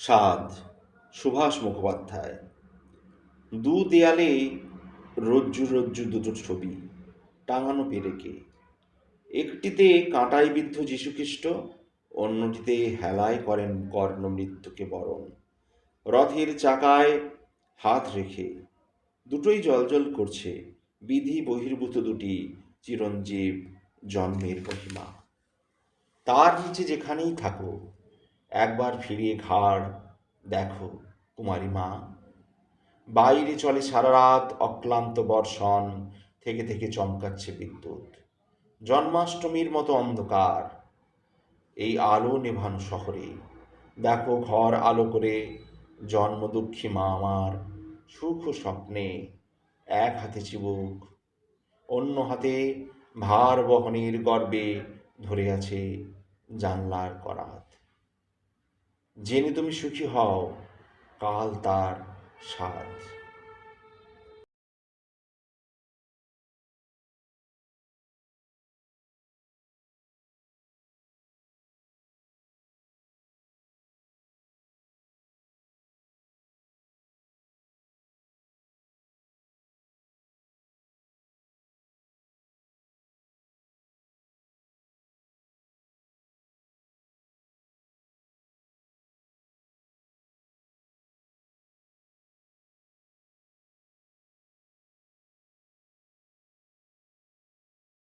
সাদ সুভাষ মুখোপাধ্যায়। দু দেয়ালে রজ্জু রজ্জু দুটো ছবি, টাঙানো পেরেকে। একটিতে কাঁটায় বিদ্ধ যীশুখ্রিস্ট অন্যটিতে হেলায় করেন কর্ণ মৃত্যুকে বরণ। রথের চাকায় হাত রেখে, দুটোই জলজল করছে। বিধি বহির্ভূত দুটি চিরঞ্জীব জন্মের মহিমা। তার নিচে যেখানেই থাকো একবার ফিরিয়ে ঘাড় দেখো কুমারী মা। বাইরে চলে সারা রাত অক্লান্ত বর্ষণ, থেকে থেকে চমকাচ্ছে বিদ্যুৎ। জন্মাষ্টমীর মতো অন্ধকার, এই আলো নেভানো শহরে। দেখো ঘর আলো করে জন্ম দুঃখী মা আমার সুখ স্বপ্নে এক হাতে চিবুক, অন্য হাতে ভার বহনের গর্বে ধরে আছে জানলার করাত। জেনে তুমি সুখী হও কাল তার স্বাদ।